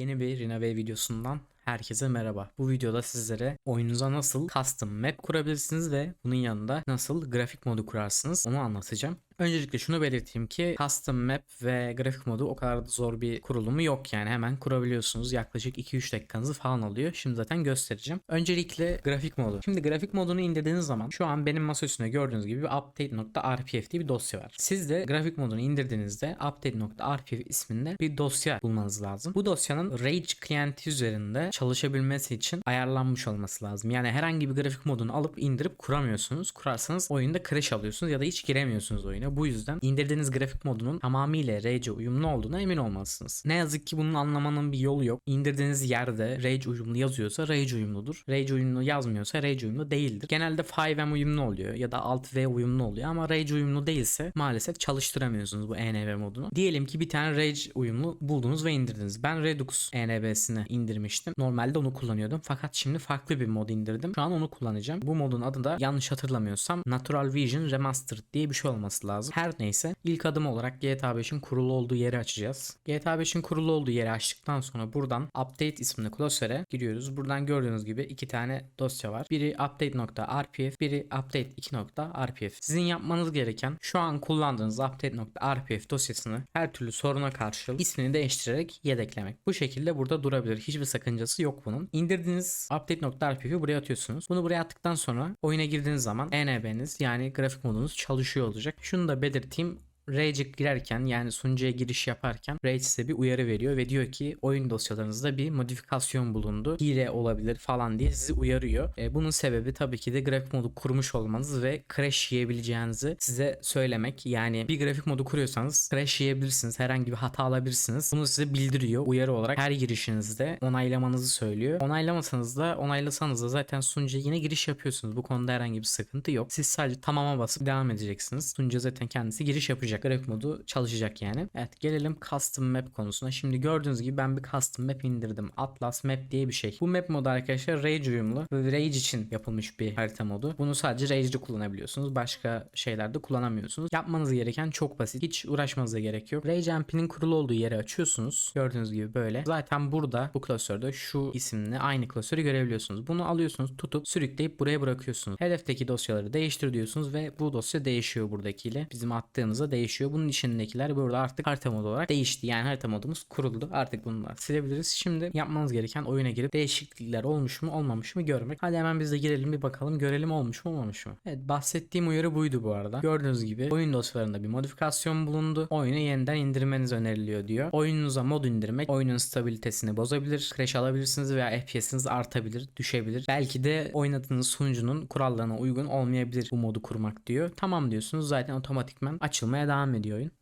Yeni bir Rinave videosundan herkese merhaba. Bu videoda sizlere oyununuza nasıl custom map kurabilirsiniz ve bunun yanında nasıl grafik modu kurarsınız onu anlatacağım. Öncelikle şunu belirteyim ki custom map ve grafik modu o kadar da zor bir kurulumu yok yani hemen kurabiliyorsunuz. Yaklaşık 2-3 dakikanızı falan alıyor. Şimdi zaten göstereceğim. Öncelikle grafik modu. Şimdi grafik modunu indirdiğiniz zaman şu an benim masa gördüğünüz gibi bir update.rpf diye bir dosya var. Siz de grafik modunu indirdiğinizde update.rpf isminde bir dosya bulmanız lazım. Bu dosyanın Rage klienti üzerinde çalışabilmesi için ayarlanmış olması lazım. Yani herhangi bir grafik modunu alıp indirip kuramıyorsunuz. Kurarsanız oyunda crash alıyorsunuz ya da hiç giremiyorsunuz oyuna. Bu yüzden indirdiğiniz grafik modunun tamamıyla Rage'e uyumlu olduğuna emin olmalısınız. Ne yazık ki bunun anlamanın bir yolu yok. İndirdiğiniz yerde Rage uyumlu yazıyorsa Rage uyumludur. Rage uyumlu yazmıyorsa Rage uyumlu değildir. Genelde 5M uyumlu oluyor ya da Alt-V uyumlu oluyor ama Rage uyumlu değilse maalesef çalıştıramıyorsunuz bu ENV modunu. Diyelim ki bir tane Rage uyumlu buldunuz ve indirdiniz. Ben Redux ENV'sini indirmiştim. Normalde onu kullanıyordum fakat şimdi farklı bir mod indirdim. Şu an onu kullanacağım. Bu modun adı da yanlış hatırlamıyorsam Natural Vision Remastered diye bir şey olması lazım. Her neyse ilk adım olarak GTA 5'in kurulu olduğu yeri açacağız. GTA 5'in kurulu olduğu yeri açtıktan sonra buradan Update isimli klasöre giriyoruz. Buradan gördüğünüz gibi iki tane dosya var. Biri update.rpf, biri update2.rpf. Sizin yapmanız gereken şu an kullandığınız update.rpf dosyasını her türlü soruna karşı ismini değiştirerek yedeklemek. Bu şekilde burada durabilir. Hiçbir sakıncası yok bunun. İndirdiğiniz update.rpf'i buraya atıyorsunuz. Bunu buraya attıktan sonra oyuna girdiğiniz zaman ENB'niz yani grafik modunuz çalışıyor olacak. Şunu da belirteyim. Rage'e girerken yani sunucuya giriş yaparken Rage size bir uyarı veriyor ve diyor ki oyun dosyalarınızda bir modifikasyon bulundu. Hile olabilir falan diye sizi uyarıyor. E, bunun sebebi tabii ki de grafik modu kurmuş olmanız ve crash yiyebileceğinizi size söylemek. Yani bir grafik modu kuruyorsanız crash yiyebilirsiniz. Herhangi bir hata alabilirsiniz. Bunu size bildiriyor uyarı olarak her girişinizde onaylamanızı söylüyor. Onaylamasanız da onaylasanız da zaten sunucuya yine giriş yapıyorsunuz. Bu konuda herhangi bir sıkıntı yok. Siz sadece tamama basıp devam edeceksiniz. Sunucu zaten kendisi giriş yapacak. Grafik modu çalışacak yani. Evet gelelim custom map konusuna. Şimdi gördüğünüz gibi ben bir custom map indirdim. Atlas map diye bir şey. Bu map modu arkadaşlar Rage uyumlu Rage için yapılmış bir harita modu. Bunu sadece Rage'de kullanabiliyorsunuz. Başka şeylerde kullanamıyorsunuz. Yapmanız gereken çok basit. Hiç uğraşmanıza gerek yok. Rage MP'nin kurulu olduğu yeri açıyorsunuz. Gördüğünüz gibi böyle. Zaten burada bu klasörde şu isimli aynı klasörü görebiliyorsunuz. Bunu alıyorsunuz tutup sürükleyip buraya bırakıyorsunuz. Hedefteki dosyaları değiştir diyorsunuz ve bu dosya değişiyor buradakiyle. Bizim attığımızda değişiyor. Bunun içindekiler burada artık harita modu olarak değişti. Yani harita modumuz kuruldu. Artık bunları silebiliriz. Şimdi yapmanız gereken oyuna girip değişiklikler olmuş mu olmamış mı görmek. Hadi hemen biz de girelim bir bakalım görelim olmuş mu olmamış mı. Evet bahsettiğim uyarı buydu bu arada. Gördüğünüz gibi oyun dosyalarında bir modifikasyon bulundu. Oyunu yeniden indirmeniz öneriliyor diyor. Oyununuza mod indirmek oyunun stabilitesini bozabilir. Crash alabilirsiniz veya FPS'iniz artabilir, düşebilir. Belki de oynadığınız sunucunun kurallarına uygun olmayabilir bu modu kurmak diyor. Tamam diyorsunuz zaten otomatikman açılmaya devam ediyor oyun.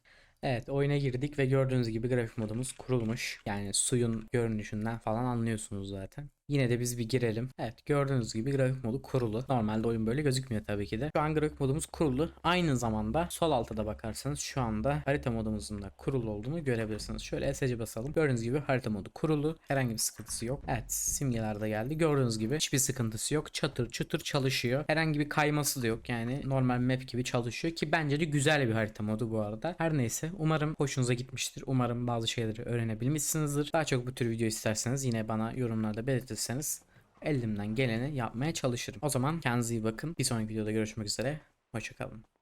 Evet oyuna girdik ve gördüğünüz gibi grafik modumuz kurulmuş. Yani suyun görünüşünden falan anlıyorsunuz zaten. Yine de biz bir girelim. Evet gördüğünüz gibi grafik modu kurulu. Normalde oyun böyle gözükmüyor tabii ki de. Şu an grafik modumuz kurulu. Aynı zamanda sol alta da bakarsanız şu anda harita modumuzun da kurulu olduğunu görebilirsiniz. Şöyle SC basalım. Gördüğünüz gibi harita modu kurulu. Herhangi bir sıkıntısı yok. Evet simgeler de geldi. Gördüğünüz gibi hiçbir sıkıntısı yok. Çatır çatır çalışıyor. Herhangi bir kayması da yok. Yani normal map gibi çalışıyor ki bence de güzel bir harita modu bu arada. Her neyse umarım hoşunuza gitmiştir. Umarım bazı şeyleri öğrenebilmişsinizdir. Daha çok bu tür video isterseniz yine bana yorumlarda belirtirseniz elimden geleni yapmaya çalışırım. O zaman kendinize iyi bakın. Bir sonraki videoda görüşmek üzere. Hoşçakalın.